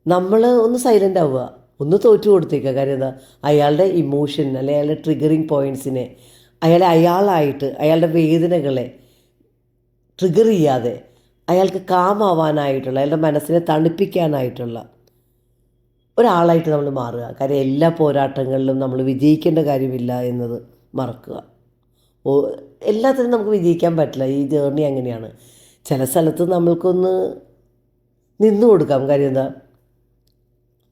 നമ്മൾ ഒന്ന് സൈലന്റ് ആവുക. ഒന്ന് തോറ്റു കൊടുത്തേക്കുക കാര്യം എന്താ? അയാളുടെ ഇമോഷൻ അല്ലെങ്കിൽ അയാളുടെ ട്രിഗറിങ് പോയിന്റ്സിനെ അയാളെ അയാളായിട്ട് അയാളുടെ വേദനകളെ ട്രിഗർ ചെയ്യാതെ അയാൾക്ക് കാമാവാനായിട്ടുള്ള അയാളുടെ മനസ്സിനെ തണുപ്പിക്കാനായിട്ടുള്ള ഒരാളായിട്ട് നമ്മൾ മാറുക. കാര്യം എല്ലാ പോരാട്ടങ്ങളിലും നമ്മൾ വിജയിക്കേണ്ട കാര്യമില്ല എന്നത് മറക്കുക. ഓ എല്ലാത്തിനും നമുക്ക് വിജയിക്കാൻ പറ്റില്ല. ഈ ജേർണി അങ്ങനെയാണ്. ചില സ്ഥലത്ത് നമ്മൾക്കൊന്ന് നിന്നു കൊടുക്കാം. കാര്യം എന്താ?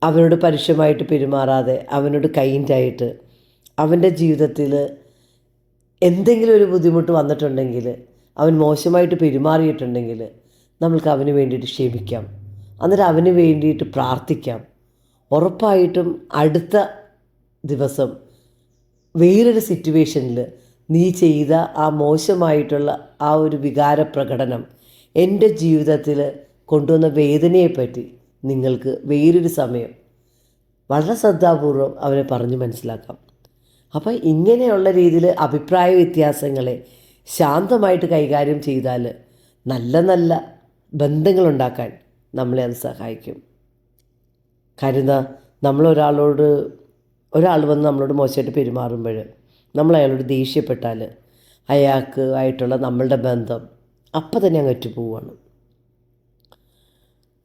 അവനോട് പരുഷമായിട്ട് പെരുമാറാതെ അവനോട് കൈൻഡായിട്ട് അവന്റെ ജീവിതത്തിൽ എന്തെങ്കിലും ഒരു ബുദ്ധിമുട്ട് വന്നിട്ടുണ്ടെങ്കിൽ അവൻ മോശമായിട്ട് പെരുമാറിയിട്ടുണ്ടെങ്കിൽ നമ്മൾക്ക് അവന് വേണ്ടിയിട്ട് ക്ഷമിക്കാം. അന്നേരം അവന് വേണ്ടിയിട്ട് പ്രാർത്ഥിക്കാം. ഉറപ്പായിട്ടും അടുത്ത ദിവസം വേറൊരു സിറ്റുവേഷനിൽ നീ ചെയ്ത ആ മോശമായിട്ടുള്ള ആ ഒരു വികാരപ്രകടനം എന്റെ ജീവിതത്തിൽ കൊണ്ടുവന്ന വേദനയെപ്പറ്റി നിങ്ങൾക്ക് വേറൊരു സമയം. വളരെ ശ്രദ്ധാപൂർവം അവരെ പറഞ്ഞ് മനസ്സിലാക്കാം. അപ്പോൾ ഇങ്ങനെയുള്ള രീതിയിൽ അഭിപ്രായ വ്യത്യാസങ്ങളെ ശാന്തമായിട്ട് കൈകാര്യം ചെയ്താൽ നല്ല നല്ല ബന്ധങ്ങളുണ്ടാക്കാൻ നമ്മളെ അത് സഹായിക്കും. കാര്യം എന്താ? നമ്മളൊരാളോട് ഒരാൾ വന്ന് നമ്മളോട് മോശമായിട്ട് പെരുമാറുമ്പോൾ നമ്മൾ അയാളോട് ദേഷ്യപ്പെട്ടാൽ അയാൾക്ക് ആയിട്ടുള്ള നമ്മളുടെ ബന്ധം അപ്പം തന്നെ അങ്ങ് പോവുകയാണ്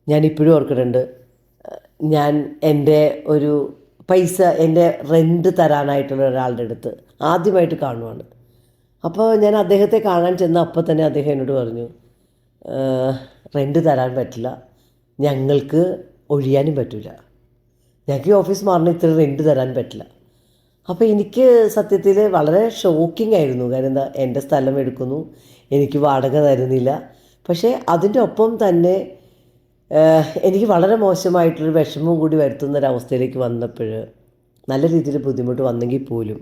ഞാനിപ്പോഴും ഓർക്കുന്നുണ്ട്. ഞാൻ എന്റെ ഒരു പൈസ എന്റെ റെന്റ് തരാനായിട്ടുള്ള ഒരാളുടെ അടുത്ത് ആദ്യമായിട്ട് കാണുവാണ്. അപ്പോൾ ഞാൻ അദ്ദേഹത്തെ കാണാൻ ചെന്ന അപ്പോൾ തന്നെ അദ്ദേഹം എന്നോട് പറഞ്ഞു റെന്റ് തരാൻ പറ്റില്ല. ഞങ്ങൾക്ക് ഒഴിയാനും പറ്റില്ല ഞങ്ങൾക്ക് ഈ ഓഫീസ് മാറിന് ഇത്ര റെന്റ് തരാൻ പറ്റില്ല. അപ്പോൾ എനിക്ക് സത്യത്തിൽ വളരെ ഷോക്കിംഗ് ആയിരുന്നു. കാരണം എന്താ എന്റെ സ്ഥലം എടുക്കുന്നു എനിക്ക് വാടക തരുന്നില്ല. പക്ഷേ അതിന്റെ ഒപ്പം തന്നെ എനിക്ക് വളരെ മോശമായിട്ടൊരു വിഷമവും കൂടി വരുത്തുന്ന ഒരവസ്ഥയിലേക്ക് വന്നപ്പോൾ നല്ല രീതിയിൽ ബുദ്ധിമുട്ട് വന്നെങ്കിൽ പോലും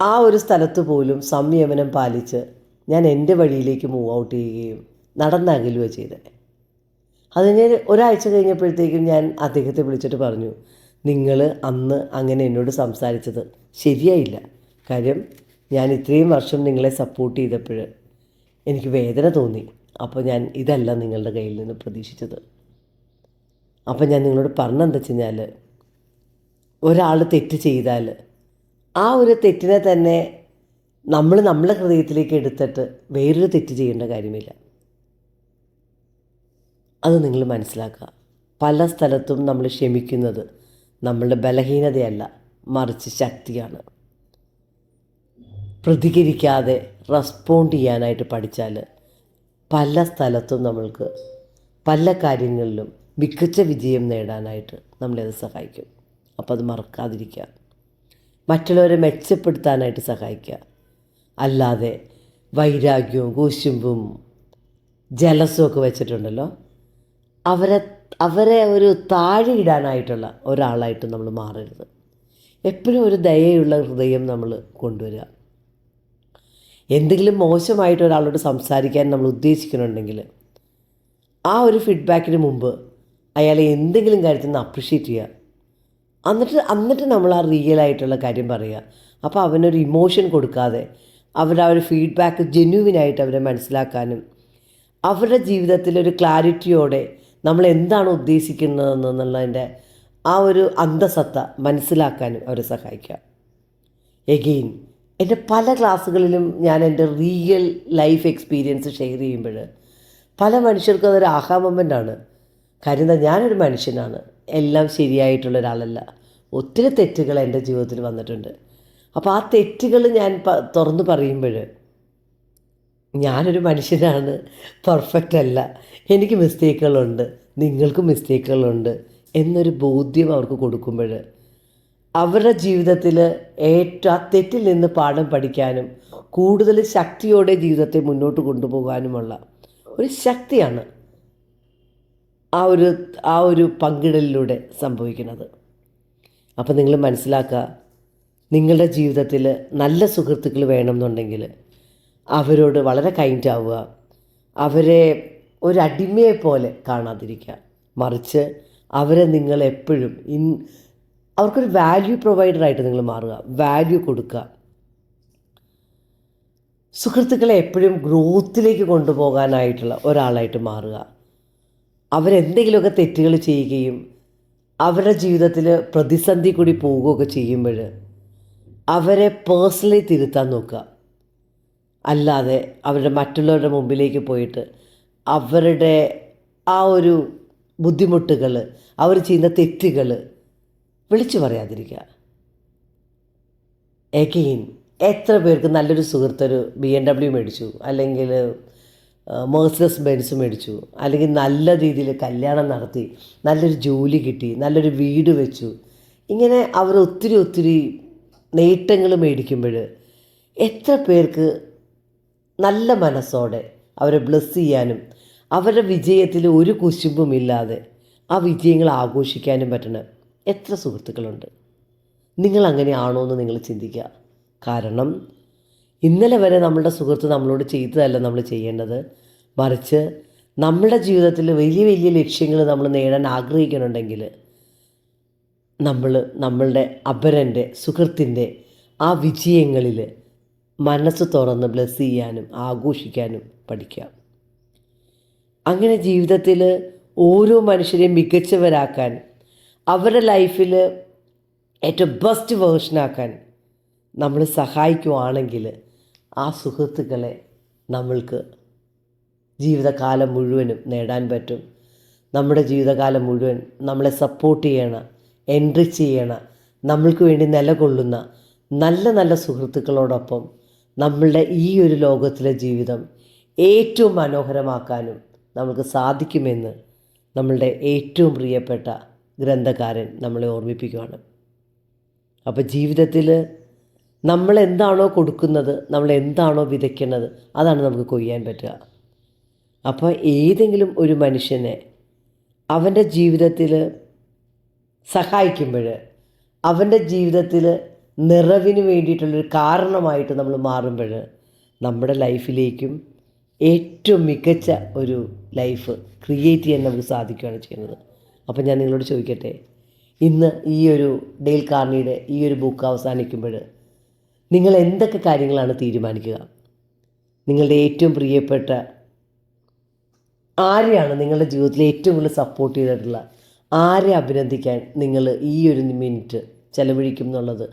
ആ ഒരു സ്ഥലത്ത് പോലും സംയമനം പാലിച്ച് ഞാൻ എന്റെ വഴിയിലേക്ക് മൂവ് ഔട്ട് ചെയ്യുകയും നടന്നകലുക ചെയ്തത് അതിന് ഒരാഴ്ച കഴിഞ്ഞപ്പോഴത്തേക്കും ഞാൻ അദ്ദേഹത്തെ വിളിച്ചിട്ട് പറഞ്ഞു നിങ്ങൾ അന്ന് അങ്ങനെ എന്നോട് സംസാരിച്ചത് ശരിയായില്ല. കാര്യം ഞാൻ ഇത്രയും വർഷം നിങ്ങളെ സപ്പോർട്ട് ചെയ്തപ്പോൾ എനിക്ക് വേദന തോന്നി. അപ്പോൾ ഞാൻ ഇതല്ല നിങ്ങളുടെ കയ്യിൽ നിന്ന് പ്രതീക്ഷിച്ചത്. അപ്പോൾ ഞാൻ നിങ്ങളോട് പറഞ്ഞെന്താ വെച്ച് കഴിഞ്ഞാൽ ഒരാൾ തെറ്റ് ചെയ്താൽ ആ ഒരു തെറ്റിനെ തന്നെ നമ്മൾ നമ്മളെ ഹൃദയത്തിലേക്ക് എടുത്തിട്ട് വേറൊരു തെറ്റ് ചെയ്യേണ്ട കാര്യമില്ല. അത് നിങ്ങൾ മനസ്സിലാക്കുക. പല സ്ഥലത്തും നമ്മൾ ക്ഷമിക്കുന്നത് നമ്മളുടെ ബലഹീനതയല്ല മറിച്ച് ശക്തിയാണ്. പ്രതികരിക്കാതെ റെസ്പോണ്ട് ചെയ്യാനായിട്ട് പഠിച്ചാൽ പല സ്ഥലത്തും നമ്മൾക്ക് പല കാര്യങ്ങളിലും മികച്ച വിജയം നേടാനായിട്ട് നമ്മളെ അത് സഹായിക്കും. അപ്പോൾ അത് മറക്കാതിരിക്കുക. മറ്റുള്ളവരെ മെച്ചപ്പെടുത്താനായിട്ട് സഹായിക്കുക. അല്ലാതെ വൈരാഗ്യവും കൂശുമ്പും ജലസും ഒക്കെ വെച്ചിട്ടുണ്ടല്ലോ. അവരെ അവരെ ഒരു താഴെയിടാനായിട്ടുള്ള ഒരാളായിട്ട് നമ്മൾ മാറരുത്. എപ്പോഴും ഒരു ദയയുള്ള ഹൃദയം നമ്മൾ കൊണ്ടുവരിക. എന്തെങ്കിലും മോശമായിട്ട് ഒരാളോട് സംസാരിക്കാൻ നമ്മൾ ഉദ്ദേശിക്കുന്നുണ്ടെങ്കിൽ ആ ഒരു ഫീഡ്ബാക്കിന് മുമ്പ് അയാളെ എന്തെങ്കിലും കാര്യത്തിൽ നിന്ന് അപ്രിഷ്യേറ്റ് ചെയ്യുക. എന്നിട്ട് എന്നിട്ട് നമ്മൾ ആ റിയൽ ആയിട്ടുള്ള കാര്യം പറയുക. അപ്പോൾ അവനൊരു ഇമോഷൻ കൊടുക്കാതെ അവരുടെ ആ ഒരു ഫീഡ്ബാക്ക് ജെന്യുവിനായിട്ട് അവരെ മനസ്സിലാക്കാനും അവരുടെ ജീവിതത്തിൽ ഒരു ക്ലാരിറ്റിയോടെ നമ്മൾ എന്താണ് ഉദ്ദേശിക്കുന്നതെന്നുള്ളതിന്റെ ആ ഒരു അന്തസത്ത മനസ്സിലാക്കാനും അവരെ സഹായിക്കുക. എഗെയിൻ എന്റെ പല ക്ലാസ്സുകളിലും ഞാൻ എന്റെ റിയൽ ലൈഫ് എക്സ്പീരിയൻസ് ഷെയർ ചെയ്യുമ്പോൾ പല മനുഷ്യർക്കും അതൊരു ആഹാ മൊമെന്റാണ് കാര്യം എന്താ ഞാനൊരു മനുഷ്യനാണ്. എല്ലാം ശരിയായിട്ടുള്ള ഒരാളല്ല. ഒത്തിരി തെറ്റുകൾ എന്റെ ജീവിതത്തിൽ വന്നിട്ടുണ്ട്. അപ്പോൾ ആ തെറ്റുകൾ ഞാൻ തുറന്നു പറയുമ്പോൾ ഞാനൊരു മനുഷ്യനാണ്. പെർഫെക്റ്റ് അല്ല. എനിക്ക് മിസ്റ്റേക്കുകളുണ്ട് നിങ്ങൾക്കും മിസ്റ്റേക്കുകളുണ്ട് എന്നൊരു ബോധ്യം അവർക്ക് കൊടുക്കുമ്പോൾ അവരുടെ ജീവിതത്തിൽ ഏറ്റവും തെറ്റിൽ നിന്ന് പാഠം പഠിക്കാനും കൂടുതൽ ശക്തിയോടെ ജീവിതത്തെ മുന്നോട്ട് കൊണ്ടുപോകാനുമുള്ള ഒരു ശക്തിയാണ് ആ ഒരു ആ ഒരു പങ്കിടലിലൂടെ സംഭവിക്കുന്നത്. അപ്പം നിങ്ങൾ മനസ്സിലാക്കുക നിങ്ങളുടെ ജീവിതത്തിൽ നല്ല സുഹൃത്തുക്കൾ വേണമെന്നുണ്ടെങ്കിൽ അവരോട് വളരെ കൈൻഡ് ആവുക. അവരെ ഒരു അടിമയെ പോലെ കാണാതിരിക്കുക. മറിച്ച് അവരെ നിങ്ങൾ എപ്പോഴും ഇൻ അവർക്കൊരു വാല്യൂ പ്രൊവൈഡറായിട്ട് നിങ്ങൾ മാറുക. വാല്യൂ കൊടുക്കുക. സുഹൃത്തുക്കളെ എപ്പോഴും ഗ്രോത്തിലേക്ക് കൊണ്ടുപോകാനായിട്ടുള്ള ഒരാളായിട്ട് മാറുക. അവരെന്തെങ്കിലുമൊക്കെ തെറ്റുകൾ ചെയ്യുകയും അവരുടെ ജീവിതത്തിൽ പ്രതിസന്ധി കൂടി പോവുകയൊക്കെ ചെയ്യുമ്പോൾ അവരെ പേഴ്സണലി തിരുത്താൻ നോക്കുക. അല്ലാതെ അവരുടെ മറ്റുള്ളവരുടെ മുമ്പിലേക്ക് പോയിട്ട് അവരുടെ ആ ഒരു ബുദ്ധിമുട്ടുകൾ അവർ ചെയ്യുന്ന തെറ്റുകൾ വിളിച്ചു പറയാതിരിക്കുക. എഗെയിൻ എത്ര പേർക്ക് നല്ലൊരു സുഹൃത്തൊരു ബി എൻ ഡബ്ല്യു മേടിച്ചു? അല്ലെങ്കിൽ മേഴ്സസ് ബെൻസ് മേടിച്ചു? അല്ലെങ്കിൽ നല്ല രീതിയിൽ കല്യാണം നടത്തി നല്ലൊരു ജോലി കിട്ടി നല്ലൊരു വീട് വെച്ചു. ഇങ്ങനെ അവർ ഒത്തിരി ഒത്തിരി നേട്ടങ്ങൾ മേടിക്കുമ്പോൾ എത്ര പേർക്ക് നല്ല മനസ്സോടെ അവരെ ബ്ലെസ് ചെയ്യാനും അവരുടെ വിജയത്തിൽ ഒരു കുശുമ്പുമില്ലാതെ ആ വിജയങ്ങൾ ആഘോഷിക്കാനും പറ്റുന്ന എത്ര സുഹൃത്തുക്കളുണ്ട്? നിങ്ങൾ അങ്ങനെയാണോ എന്ന് നിങ്ങൾ ചിന്തിക്കുക. കാരണം ഇന്നലെ വരെ നമ്മളുടെ സുഹൃത്ത് നമ്മളോട് ചെയ്തതല്ല നമ്മൾ ചെയ്യേണ്ടത്. മറിച്ച് നമ്മുടെ ജീവിതത്തിൽ വലിയ വലിയ ലക്ഷ്യങ്ങൾ നമ്മൾ നേടാൻ ആഗ്രഹിക്കുന്നുണ്ടെങ്കിൽ നമ്മൾ നമ്മളുടെ അപരന്റെ സുഹൃത്തിന്റെ ആ വിജയങ്ങളിൽ മനസ്സ് തുറന്ന് ബ്ലെസ് ചെയ്യാനും ആഘോഷിക്കാനും പഠിക്കാം അങ്ങനെ ജീവിതത്തിൽ ഓരോ മനുഷ്യരെയും മികച്ചവരാക്കാൻ അവരുടെ ലൈഫിൽ ഏറ്റവും ബെസ്റ്റ് വേർഷനാക്കാൻ നമ്മൾ സഹായിക്കുവാണെങ്കിൽ ആ സുഹൃത്തുക്കളെ നമ്മൾക്ക് ജീവിതകാലം മുഴുവനും നേടാൻ പറ്റും. നമ്മുടെ ജീവിതകാലം മുഴുവൻ നമ്മളെ സപ്പോർട്ട് ചെയ്യണ എൻട്രി ചെയ്യണ നമ്മൾക്ക് വേണ്ടി നിലകൊള്ളുന്ന നല്ല നല്ല സുഹൃത്തുക്കളോടൊപ്പം നമ്മളുടെ ഈ ഒരു ലോകത്തിലെ ജീവിതം ഏറ്റവും മനോഹരമാക്കാനും നമുക്ക് സാധിക്കുമെന്ന് നമ്മളുടെ ഏറ്റവും പ്രിയപ്പെട്ട ഗ്രന്ഥകാരൻ നമ്മളെ ഓർമ്മിപ്പിക്കുകയാണ് അപ്പോൾ ജീവിതത്തിൽ നമ്മൾ എന്താണോ കൊടുക്കുന്നത് നമ്മൾ എന്താണോ വിതയ്ക്കുന്നത് അതാണ് നമുക്ക് കൊയ്യാൻ പറ്റുക. അപ്പോൾ ഏതെങ്കിലും ഒരു മനുഷ്യനെ അവന്റെ ജീവിതത്തിൽ സഹായിക്കുമ്പോൾ അവന്റെ ജീവിതത്തിൽ നിറവിന് വേണ്ടിയിട്ടുള്ളൊരു കാരണമായിട്ട് നമ്മൾ മാറുമ്പോൾ നമ്മുടെ ലൈഫിലേക്കും ഏറ്റവും മികച്ച ഒരു ലൈഫ് ക്രിയേറ്റ് ചെയ്യാൻ നമുക്ക് സാധിക്കുകയാണ് ചെയ്യുന്നത്. അപ്പം ഞാൻ നിങ്ങളോട് ചോദിക്കട്ടെ? ഇന്ന് ഈ ഒരു ഡെയിൽ കാർണിയുടെ ഈ ഒരു ബുക്ക് അവസാനിക്കുമ്പോൾ നിങ്ങൾ എന്തൊക്കെ കാര്യങ്ങളാണ് തീരുമാനിക്കുക? നിങ്ങളുടെ ഏറ്റവും പ്രിയപ്പെട്ട ആരെയാണ് നിങ്ങളുടെ ജീവിതത്തിൽ ഏറ്റവും കൂടുതൽ സപ്പോർട്ട് ചെയ്തിട്ടുള്ള? ആരെ അഭിനന്ദിക്കാൻ നിങ്ങൾ ഈ ഒരു മിനിറ്റ് ചെലവഴിക്കും എന്നുള്ളത്?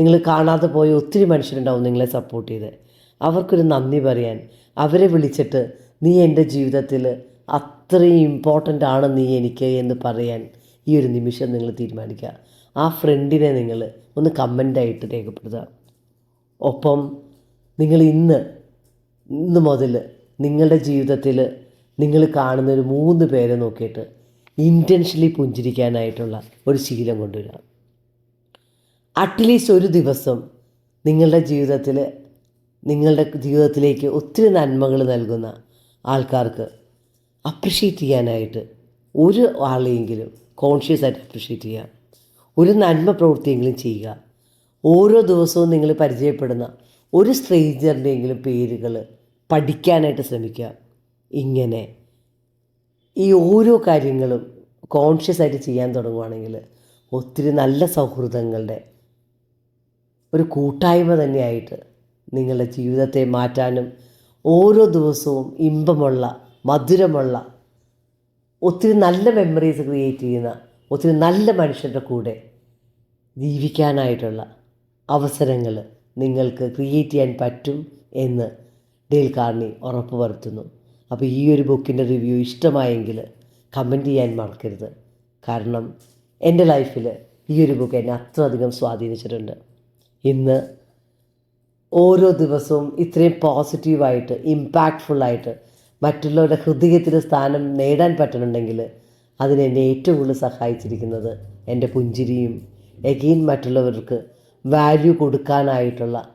നിങ്ങൾ കാണാതെ പോയ ഒത്തിരി മനുഷ്യരുണ്ടാവും നിങ്ങളെ സപ്പോർട്ട് ചെയ്ത്. അവർക്കൊരു നന്ദി പറയാൻ. അവരെ വിളിച്ചിട്ട് നീ എന്റെ ജീവിതത്തിൽ അത്രയും ഇമ്പോർട്ടന്റ് ആണ് നീ എനിക്ക് എന്ന് പറയാൻ ഈ ഒരു നിമിഷം നിങ്ങൾ തീരുമാനിക്കുക. ആ ഫ്രണ്ടിനെ നിങ്ങൾ ഒന്ന് കമന്റായിട്ട് രേഖപ്പെടുത്തുക. ഒപ്പം നിങ്ങൾ ഇന്ന് ഇന്ന് മുതൽ നിങ്ങളുടെ ജീവിതത്തിൽ നിങ്ങൾ കാണുന്ന ഒരു മൂന്ന് പേരെ നോക്കിയിട്ട് ഇന്റൻഷലി പുഞ്ചിരിക്കാനായിട്ടുള്ള ഒരു ശീലം കൊണ്ടുവരിക. അറ്റ്ലീസ്റ്റ് ഒരു ദിവസം നിങ്ങളുടെ ജീവിതത്തിൽ നിങ്ങളുടെ ജീവിതത്തിലേക്ക് ഒത്തിരി നന്മകൾ നൽകുന്ന ആൾക്കാർക്ക് അപ്രിഷ്യേറ്റ് ചെയ്യാനായിട്ട് ഒരു ആളെയെങ്കിലും കോൺഷ്യസ് ആയിട്ട് അപ്രിഷ്യേറ്റ് ചെയ്യുക. ഒരു നന്മ പ്രവൃത്തിയെങ്കിലും ചെയ്യുക. ഓരോ ദിവസവും നിങ്ങൾ പരിചയപ്പെടുന്ന ഒരു സ്ട്രേഞ്ചറിന്റെയെങ്കിലും പേരുകൾ പഠിക്കാനായിട്ട് ശ്രമിക്കുക. ഇങ്ങനെ ഈ ഓരോ കാര്യങ്ങളും കോൺഷ്യസ് ആയിട്ട് ചെയ്യാൻ തുടങ്ങുകയാണെങ്കിൽ ഒത്തിരി നല്ല സൗഹൃദങ്ങളുടെ ഒരു കൂട്ടായ്മ തന്നെയായിട്ട് നിങ്ങളുടെ ജീവിതത്തെ മാറ്റാനും ഓരോ ദിവസവും ഇമ്പമുള്ള മധുരമുള്ള ഒത്തിരി നല്ല മെമ്മറീസ് ക്രിയേറ്റ് ചെയ്യുന്ന ഒത്തിരി നല്ല മനുഷ്യരുടെ കൂടെ ജീവിക്കാനായിട്ടുള്ള അവസരങ്ങൾ നിങ്ങൾക്ക് ക്രിയേറ്റ് ചെയ്യാൻ പറ്റും എന്ന് ഡെയിൽ കാർണി ഉറപ്പ് വരുത്തുന്നു അപ്പോൾ ഈ ഒരു ബുക്കിന്റെ റിവ്യൂ ഇഷ്ടമായെങ്കിൽ കമന്റ് ചെയ്യാൻ മറക്കരുത്. കാരണം എന്റെ ലൈഫിൽ ഈ ഒരു ബുക്ക് എന്നെ അത്രയധികം സ്വാധീനിച്ചിട്ടുണ്ട്. ഇന്ന് ഓരോ ദിവസവും ഇത്രയും പോസിറ്റീവായിട്ട് ഇമ്പാക്റ്റ്ഫുള്ളായിട്ട് മറ്റുള്ളവരുടെ ഹൃദയത്തിന് സ്ഥാനം നേടാൻ പറ്റണമെങ്കിൽ അതിനെന്നെ ഏറ്റവും കൂടുതൽ സഹായിച്ചിരിക്കുന്നത് എന്റെ പുഞ്ചിരിയും എഗെയിൻ മറ്റുള്ളവർക്ക് വാല്യൂ കൊടുക്കാനായിട്ടുള്ള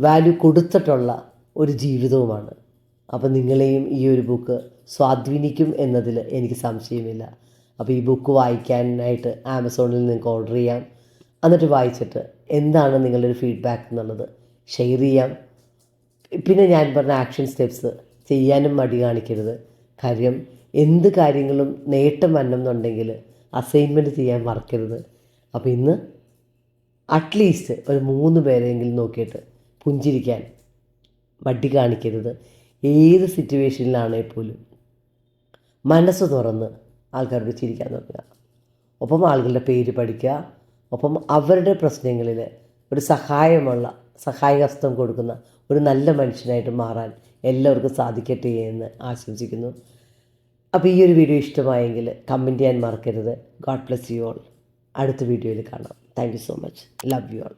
വാല്യൂ കൊടുത്തിട്ടുള്ള ഒരു ജീവിതവുമാണ്. അപ്പോൾ നിങ്ങളെയും ഈ ഒരു ബുക്ക് സ്വാധീനിക്കും എന്നതിൽ എനിക്ക് സംശയമില്ല. അപ്പോൾ ഈ ബുക്ക് വായിക്കാനായിട്ട് ആമസോണിൽ നിങ്ങൾക്ക് ഓർഡർ ചെയ്യാം. എന്നിട്ട് വായിച്ചിട്ട് എന്താണ് നിങ്ങളുടെ ഒരു ഫീഡ്ബാക്ക് എന്നുള്ളത് ഷെയർ ചെയ്യാം. പിന്നെ ഞാൻ പറഞ്ഞ ആക്ഷൻ സ്റ്റെപ്സ് ചെയ്യാനും മടി കാണിക്കരുത്. കാര്യം എന്ത് കാര്യങ്ങളും നേട്ടം വരണമെന്നുണ്ടെങ്കിൽ അസൈൻമെന്റ് ചെയ്യാൻ മറക്കരുത്. അപ്പോൾ ഇന്ന് അറ്റ്ലീസ്റ്റ് ഒരു മൂന്ന് പേരെങ്കിലും നോക്കിയിട്ട് പുഞ്ചിരിക്കാൻ വട്ടി കാണിക്കരുത്. ഏത് സിറ്റുവേഷനിലാണെങ്കിൽ പോലും മനസ്സ് തുറന്ന് ആൾക്കാരോട് ചിരിക്കാൻ തുടങ്ങുക ഒപ്പം ആളുകളുടെ പേര് പഠിക്കുക. ഒപ്പം അവരുടെ പ്രശ്നങ്ങളിൽ ഒരു സഹായമുള്ള സഹായഹസ്തം കൊടുക്കുന്ന ഒരു നല്ല മനുഷ്യനായിട്ട് മാറാൻ എല്ലാവർക്കും സാധിക്കട്ടെ എന്ന് ആശംസിക്കുന്നു. അപ്പോൾ ഈ ഒരു വീഡിയോ ഇഷ്ടമായെങ്കിൽ കമന്റ് ചെയ്യാൻ മറക്കരുത്. God bless you all. അടുത്ത വീഡിയോയിൽ കാണാം. Thank you so much. Love you all